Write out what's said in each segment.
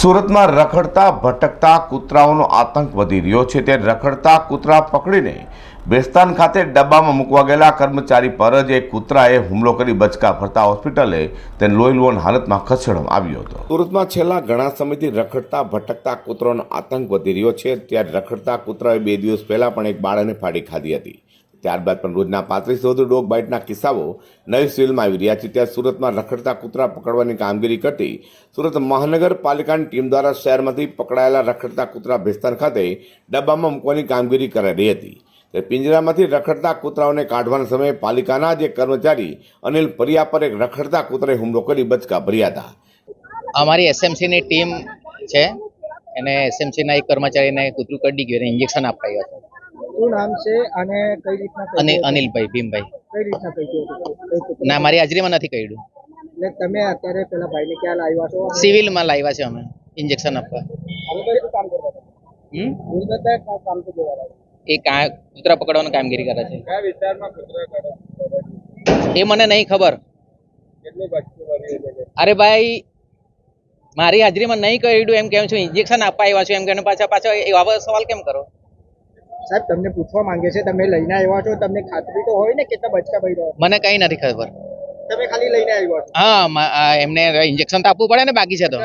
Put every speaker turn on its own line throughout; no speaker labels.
સુરતમાં રખડતા, ભટકતા કૂતરાઓનો આતંક વધી રહ્યો છે. તે રખડતા કૂતરા પકડીને બેસ્તાન ખાતે ડબ્બામાં મૂકવા ગયેલા કર્મચારી પર જ એક કૂતરાએ હુમલો કરી બચકા ફરતા હોસ્પિટલે તેને લોહી લોહન હાલતમાં ખસેડવામાં આવ્યો હતો. સુરતમાં છેલ્લા ઘણા સમયથી રખડતા, ભટકતા કૂતરાનો આતંક વધી રહ્યો છે. ત્યારે રખડતા કૂતરાએ બે દિવસ પહેલાં પણ એક બાળકને ફાડી ખાધી હતી. ત્યારબાદ પણ રોજના પાંત્રીસ વધુ ડોગ બાઇટના કિસ્સાઓ નવી સિવિલમાં આવી રહ્યા છે. ત્યાં સુરતમાં રખડતા કૂતરા પકડવાની કામગીરી કરતી સુરત મહાનગરપાલિકાની ટીમ દ્વારા શહેરમાંથી પકડાયેલા રખડતા કૂતરા ભેસ્તાન ખાતે ડબ્બામાં મૂકવાની કામગીરી કરાઈ રહી હતી. પિંજરામાંથી રખડતા કૂતરાઓને કાઢવાના સમયે પાલિકાના જ કર્મચારી અનિલ પરિયા પર એક રખડતા કૂતરાએ હુમલો કરી બચકા ભર્યા હતા.
અમારી એસએમસીની ટીમ છે. એને એસએમસીના એક કર્મચારીને કૂતરું કરડી ગયું અને ઇન્જેક્શન અપાયું હતું.
શું નામ છે અને કઈ રીતના
અને અનિલભાઈ ભીમભાઈ.
કઈ રીતના કૂતરું?
ના મારી હાજરીમાં નથી કર્યું
એટલે તમે અત્યારે પેલા ભાઈને ક્યાં લાવ્યા છો?
સિવિલમાં લાવ્યા છે અમે ઇન્જેક્શન આપવા? એ કૂતરા પકડવાની કામગીરી કરે છે.
કયા વિસ્તારમાં કૂતરા
એ મને નહીં ખબર? અરે ભાઈ મારી હાજરીમાં નહીં કર્યું એમ કેમ છું? ઇન્જેક્શન આપવા આવ્યા છું એમ કે પાછા પાછા એ સવાલ કેમ કરો?
સાહેબ તમને પૂછવા માંગે છે તમે લઈને આવ્યા છો તમને ખાતરી તો હોય ને કેટલા બચકા રહ્યો
મને કઈ નથી ખબર.
તમે ખાલી લઈને આવ્યા છો?
હા એમને ઇન્જેક્શન તો આપવું પડે ને બાકી છે તો.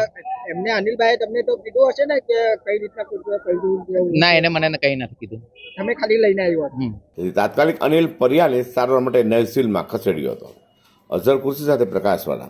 એમને અનિલભાઈ તમને તો કીધું હશે ને કે કઈ રીતના કીધું?
ના એને મને કઈ નથી કીધું.
તમે ખાલી લઈને આવ્યા
તાત્કાલિક અનિલ પરિયાને સારવાર માટે નવી સિવિલમાં ખસેડ્યો હતો. અઝર કુર્સી સાથે પ્રકાશવાળા.